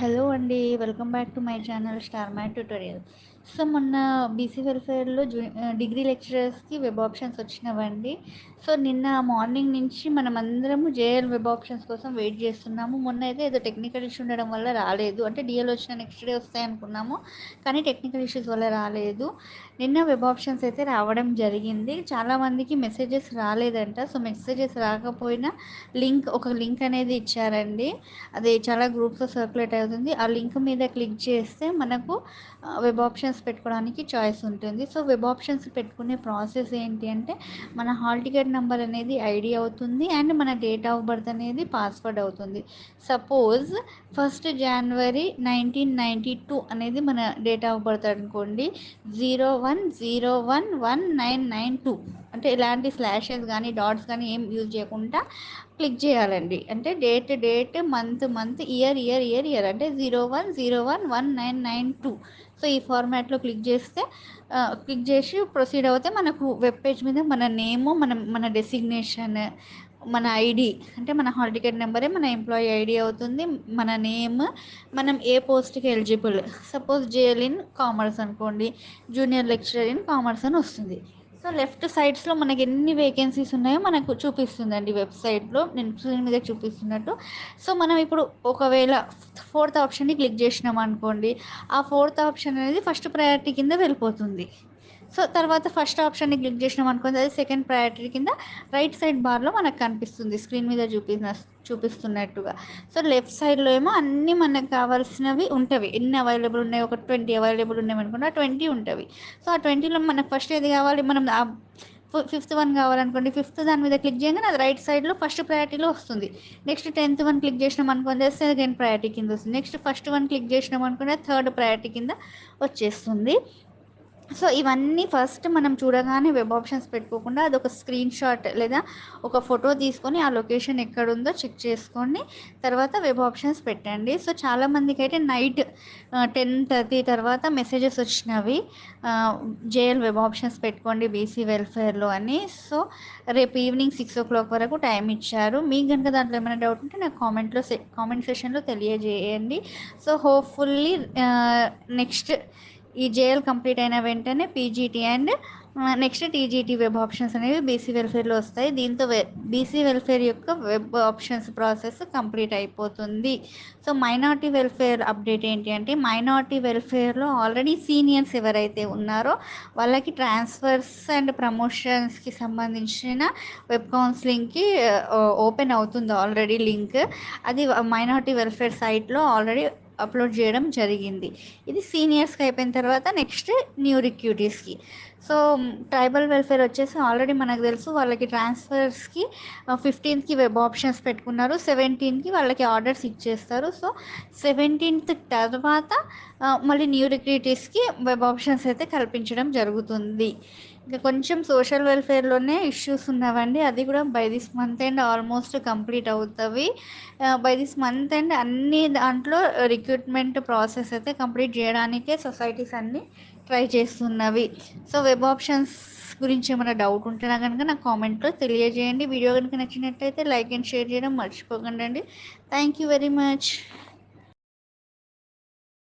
Hello అండి welcome back to my channel star my tutorial. So మొన్న BC వెల్ఫేర్లో జూ డిగ్రీ లెక్చరర్స్కి వెబ్ ఆప్షన్స్ వచ్చినవండి. సో నిన్న మార్నింగ్ నుంచి మనం అందరము జేఎల్ వెబ్ ఆప్షన్స్ కోసం వెయిట్ చేస్తున్నాము. మొన్న అయితే ఏదో టెక్నికల్ ఇష్యూ ఉండడం వల్ల రాలేదు. అంటే డిఎల్ వచ్చిన నెక్స్ట్ డే వస్తాయి అనుకున్నాము. కానీ టెక్నికల్ ఇష్యూస్ వల్ల రాలేదు. నిన్న వెబ్ ఆప్షన్స్ అయితే రావడం జరిగింది. చాలామందికి మెసేజెస్ రాలేదంట. సో మెసేజెస్ రాకపోయినా లింక్ ఒక లింక్ అనేది ఇచ్చారండి. అది చాలా గ్రూప్స్లో సర్క్యులేట్ అవుతుంది. ఆ లింక్ మీద క్లిక్ చేస్తే మనకు వెబ్ ఆప్షన్స్ పెట్టుకోవడానికి చాయిస్ ఉంటుంది. సో వెబ్ ఆప్షన్స్ పెట్టుకునే ప్రాసెస్ ఏంటి అంటే మన హాల్ టికెట్ నెంబర్ అనేది ఐడి అవుతుంది అండ్ మన డేట్ ఆఫ్ బర్త్ అనేది పాస్వర్డ్ అవుతుంది. Suppose first January nineteen ninety two అనేది మన డేట్ ఆఫ్ బర్త్ అనుకోండి. Zero one zero one one nine nine two అంటే ఇలాంటి స్లాషెస్ కానీ డాట్స్ కానీ ఏం యూజ్ చేయకుండా క్లిక్ చేయాలండి. అంటే date date month month year year year year అంటే zero one zero one one nine nine two so ఈ ఫార్మాట్లో క్లిక్ చేస్తే క్లిక్ చేసి ప్రొసీడ్ అవుతే మనకు వెబ్ పేజ్ మీద మన నేము మన మన డెసిగ్నేషన్ మన ఐడి అంటే మన హాల్ టికెట్ నెంబరే మన ఎంప్లాయీ ఐడి అవుతుంది మన నేమ్ మనం ఏ పోస్ట్కి eligible suppose JL in commerce అనుకోండి జూనియర్ లెక్చరర్ ఇన్ కామర్స్ అని వస్తుంది. సో లెఫ్ట్ సైడ్స్లో మనకి ఎన్ని వేకెన్సీస్ ఉన్నాయో మనకు చూపిస్తుందండి వెబ్సైట్లో నేను స్క్రీన్ మీద చూపిస్తున్నట్టు. సో మనం ఇప్పుడు ఒకవేళ ఫోర్త్ ఆప్షన్ని క్లిక్ చేసినాం అనుకోండి ఆ ఫోర్త్ ఆప్షన్ అనేది ఫస్ట్ ప్రయారిటీ కింద వెళ్ళిపోతుంది. సో తర్వాత ఫస్ట్ ఆప్షన్ని క్లిక్ చేసినాం అనుకోండి అది సెకండ్ ప్రయారిటీ కింద రైట్ సైడ్ బార్లో మనకు కనిపిస్తుంది. స్క్రీన్ మీద చూపిన చూపిస్తున్నట్టుగా. సో లెఫ్ట్ సైడ్లో ఏమో అన్నీ మనకు కావాల్సినవి ఉంటవి. ఎన్ని అవైలబుల్ ఉన్నాయి ఒక ట్వంటీ అవైలబుల్ ఉన్నాయి అనుకోండి ఆ ట్వంటీ ఉంటవి. సో ఆ ట్వంటీలో మనకు ఫస్ట్ ఏది కావాలి? మనం ఫిఫ్త్ వన్ కావాలనుకోండి. ఫిఫ్త్ దాని మీద క్లిక్ చేయగానే అది రైట్ సైడ్లో ఫస్ట్ ప్రయారిటీలో వస్తుంది. నెక్స్ట్ టెన్త్ వన్ క్లిక్ చేసినాం అనుకోండి సెకండ్ ప్రయారిటీ కింద వస్తుంది. నెక్స్ట్ ఫస్ట్ వన్ క్లిక్ చేసినాం అనుకుంటే థర్డ్ ప్రయారిటీ కింద వచ్చేస్తుంది. సో ఇవన్నీ ఫస్ట్ మనం చూడగానే వెబ్ ఆప్షన్స్ పెట్టుకోకుండా అది ఒక స్క్రీన్ షాట్ లేదా ఒక ఫోటో తీసుకొని ఆ లొకేషన్ ఎక్కడుందో చెక్ చేసుకొని తర్వాత వెబ్ ఆప్షన్స్ పెట్టండి. సో చాలామందికి అయితే నైట్ టెన్ థర్టీ తర్వాత మెసేజెస్ వచ్చినవి జేఎల్ వెబ్ ఆప్షన్స్ పెట్టుకోండి బీసీ వెల్ఫేర్లో అని. సో రేపు ఈవినింగ్ సిక్స్ ఓ క్లాక్ వరకు టైం ఇచ్చారు. మీకు కనుక దాంట్లో ఏమైనా డౌట్ ఉంటే నాకు కామెంట్లో కామెంట్ సెషన్లో తెలియజేయండి. సో హోప్ఫుల్లీ నెక్స్ట్ ఈ జేఎల్ కంప్లీట్ అయిన వెంటనే PGT and next TGT web options అనేవి బీసీ వెల్ఫేర్లో వస్తాయి. దీంతో వె బీసీ వెల్ఫేర్ యొక్క వెబ్ ఆప్షన్స్ ప్రాసెస్ కంప్లీట్ అయిపోతుంది. సో మైనార్టీ వెల్ఫేర్ అప్డేట్ ఏంటి అంటే మైనార్టీ వెల్ఫేర్లో ఆల్రెడీ సీనియర్స్ ఎవరైతే ఉన్నారో వాళ్ళకి ట్రాన్స్ఫర్స్ అండ్ ప్రమోషన్స్కి సంబంధించిన వెబ్ కౌన్సిలింగ్కి ఓపెన్ అవుతుంది ఆల్రెడీ లింక్. అది మైనార్టీ వెల్ఫేర్ సైట్లో ఆల్రెడీ అప్లోడ్ చేయడం జరిగింది. ఇది సీనియర్స్కి అయిపోయిన తర్వాత నెక్స్ట్ న్యూ రిక్యూటీస్కి సో ట్రైబల్ వెల్ఫేర్ వచ్చేసి ఆల్రెడీ మనకు తెలుసు వాళ్ళకి ట్రాన్స్ఫర్స్కి ఫిఫ్టీన్త్కి వెబ్ ఆప్షన్స్ పెట్టుకున్నారు. సెవెంటీన్కి వాళ్ళకి ఆర్డర్స్ ఇచ్చేస్తారు. సో సెవెంటీన్త్ తర్వాత మళ్ళీ న్యూ రిక్రూటీస్కి వెబ్ ఆప్షన్స్ అయితే కల్పించడం జరుగుతుంది. ఇంకా కొంచెం సోషల్ వెల్ఫేర్లోనే ఇష్యూస్ ఉన్నవండి. అది కూడా by this month end almost complete అవుతుంది బై దిస్ మంత్ ఎండ్ అన్ని దాంట్లో రిక్రూట్మెంట్ ప్రాసెస్ అయితే కంప్లీట్ చేయడానికే సొసైటీస్ అన్నీ ట్రై చేస్తున్నవి. సో వెబ్ ఆప్షన్స్ గురించి ఏమైనా డౌట్ ఉంటేనా కనుక నాకు కామెంట్లో తెలియజేయండి. వీడియో కనుక నచ్చినట్లయితే లైక్ అండ్ షేర్ చేయడం మర్చిపోకండి థ్యాంక్ యూ వెరీ మచ్